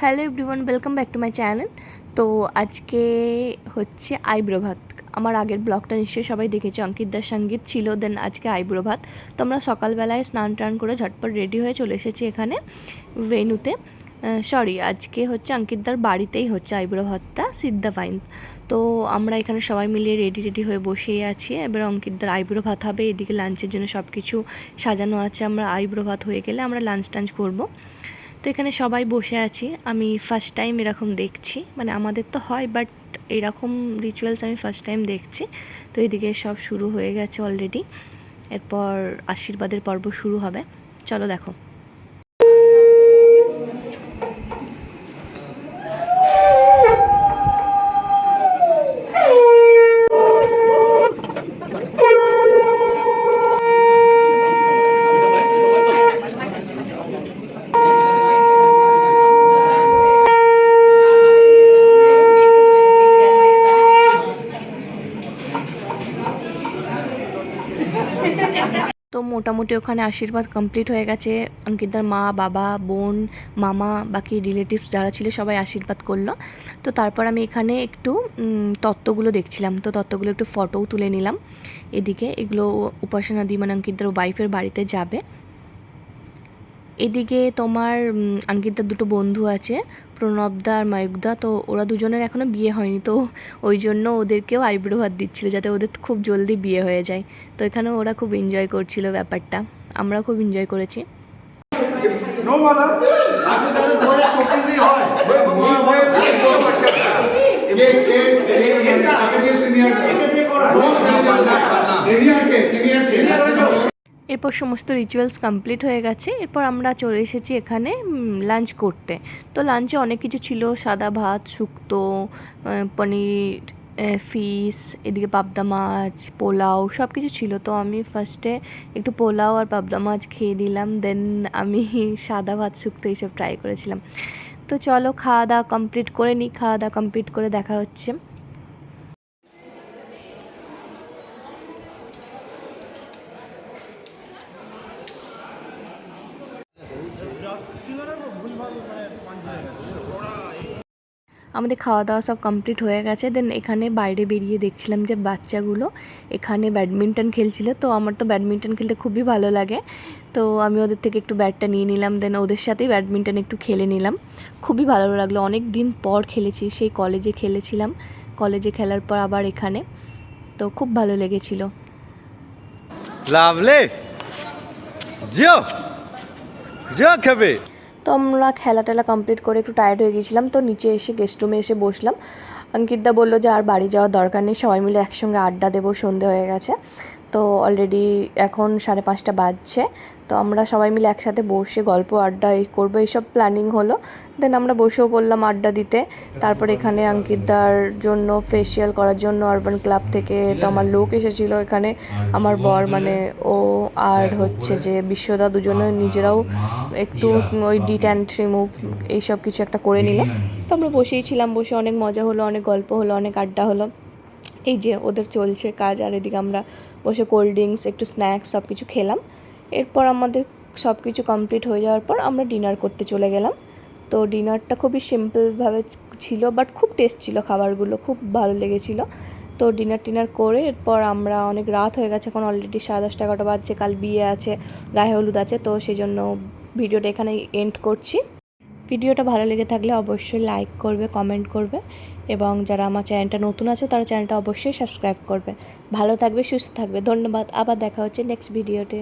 Hello everyone, welcome back to my channel. তো আজকে হচ্ছে আইব্রো ভাত। আমার আগের ব্লগটা নিশ্চয়ই সবাই দেখেছে, অঙ্কিত দাস সংগীত ছিল দেন আজকে আইব্রো ভাত। তো আমরা সকালবেলায় স্নান টান করে ঝটপট রেডি হয়ে চলে এসেছি এখানে ভেনুতে সরি আজকে হচ্ছে অঙ্কিতদার বাড়িতেই হচ্ছে আইব্রো ভাতটা, সিদ্ধা ফাইন তো আমরা এখানে সবাই মিলিয়ে রেডি রেডি হয়ে বসেই আছি। এবার অঙ্কিতদার আইব্রো ভাত হবে, এদিকে লাঞ্চের জন্য সব কিছু সাজানো আছে। আমরা আইব্রো ভাত হয়ে গেলে আমরা লাঞ্চ টাঞ্চ করব। তো এখানে সবাই বসে আছি। আমি ফার্স্ট টাইম এরকম দেখছি। মানে আমাদের তো হয় বাট এরকম রিচুয়ালস আমি ফার্স্ট টাইম দেখছি। তো এদিকে সব শুরু হয়ে গেছে অলরেডি এরপর আশীর্বাদের পর্ব শুরু হবে। চলো দেখো। তো মোটামুটি ওখানে আশীর্বাদ কমপ্লিট হয়ে গেছে। অঙ্কিতার মা, বাবা, বোন, মামা, বাকি রিলেটিভস যারা ছিল সবাই আশীর্বাদ করল। তো তারপর আমি এখানে একটু তত্ত্বগুলো দেখছিলাম। তো তত্ত্বগুলো একটু ফটোও তুলে নিলাম। এদিকে এগুলো উপাসনা দি মানে অঙ্কিতার ওয়াইফের বাড়িতে যাবে। এদিকে তোমার উম, অঙ্কিতার দুটো বন্ধু আছে প্রণবদা আর মায়ুকদা তো ওরা দুজনের এখনও বিয়ে হয়নি তো ওই জন্য ওদেরকেও আইব্রো ভাত দিচ্ছিল যাতে ওদের খুব জলদি বিয়ে হয়ে যায় তো এখানে ওরা খুব এনজয় করছিল ব্যাপারটা আমরাও খুব এনজয় করেছি নো মাদার আপনি এরপর সমস্ত রিচুয়ালস কমপ্লিট হয়ে গেছে, এরপর আমরা চলে এসেছি এখানে লাঞ্চ করতে। তো লাঞ্চে অনেক কিছু ছিল, সাদা ভাত, শুক্তো পনির ফিস এদিকে পাবদা মাছ, পোলাও সব কিছু ছিল। তো আমি ফার্স্টে একটু পোলাও আর পাবদা মাছ খেয়ে দিলাম দেন আমি সাদা ভাত, শুক্তো এইসব ট্রাই করেছিলাম। তো চলো খাওয়া দাওয়া কমপ্লিট করে নিই খাওয়া দাওয়া কমপ্লিট করে দেখা হচ্ছে। আমাদের খাওয়া দাওয়া সব কমপ্লিট হয়ে গেছে। দেন এখানে বাইরে বেরিয়ে দেখছিলাম যে বাচ্চাগুলো এখানে ব্যাডমিন্টন খেলছিল। তো আমার তো ব্যাডমিন্টন খেলতে খুবই ভালো লাগে। তো আমি ওদের থেকে একটু ব্যাটটা নিয়ে নিলাম। দেন ওদের সাথেই ব্যাডমিন্টন একটু খেলে নিলাম। খুবই ভালো লাগল। অনেক দিন পর খেলেছি, সেই কলেজে খেলেছিলাম। কলেজে খেলার পর আবার এখানে। তো খুব ভালো লেগেছিল। লাভলে! জিও! জিও তো আমরা খেলা টেলা কমপ্লিট করে একটু টায়ার্ড হয়ে গেছিলাম তো নিচে এসে গেস্ট রুমে এসে বসলাম। অঙ্কিতদা বলল যে আর বাড়ি যাওয়ার দরকার নেই, সবাই মিলে একসঙ্গে আড্ডা দেবো, সন্ধে হয়ে গেছে। তো অলরেডি এখন সাড়ে পাঁচটা বাজছে। তো আমরা সবাই মিলে একসাথে বসে গল্প আড্ডা এই করব এইসব প্ল্যানিং হলো। দেন আমরা বসেও পড়লাম আড্ডা দিতে। তারপর এখানে অঙ্কিতদার জন্য ফেসিয়াল করার জন্য আরবান ক্লাব থেকে তো আমার লোক এসেছিল এখানে। আমার বর মানে ও আর হচ্ছে যে বিশ্বদা দুজনে নিজেরাও একটু ওই ডিট অ্যান্ড রিমুভ এইসব কিছু একটা করে নিল তো আমরা বসেই ছিলাম বসে অনেক মজা হলো অনেক গল্প হলো অনেক আড্ডা হলো। এই যে ওদের চলছে কাজ, আর এদিকে আমরা বসে কোল্ড ড্রিঙ্কস একটু স্ন্যাক্স সব কিছু খেলাম। এরপর আমাদের সব কিছু কমপ্লিট হয়ে যাওয়ার পর আমরা ডিনার করতে চলে গেলাম। তো ডিনারটা খুবই সিম্পলভাবে ছিল বাট খুব টেস্ট ছিল খাবারগুলো, খুব ভালো লেগেছিল। তো ডিনার টিনার করে এরপর আমরা অনেক রাত হয়ে গেছে, এখন অলরেডি সাড়ে দশটা এগারোটা বাজছে, কাল বিয়ে আছে, গায়ে হলুদ আছে, তো সেই জন্য ভিডিওটা এখানে এন্ড করছি। ভিডিওটা ভালো লেগে থাকলে অবশ্যই লাইক করবে কমেন্ট করবে এবং যারা আমার চ্যানেলটা নতুন আছে তারা চ্যানেলটা অবশ্যই সাবস্ক্রাইব করবে। ভালো থাকবে, সুস্থ থাকবে। ধন্যবাদ। আবার দেখা হচ্ছে নেক্সট ভিডিওতে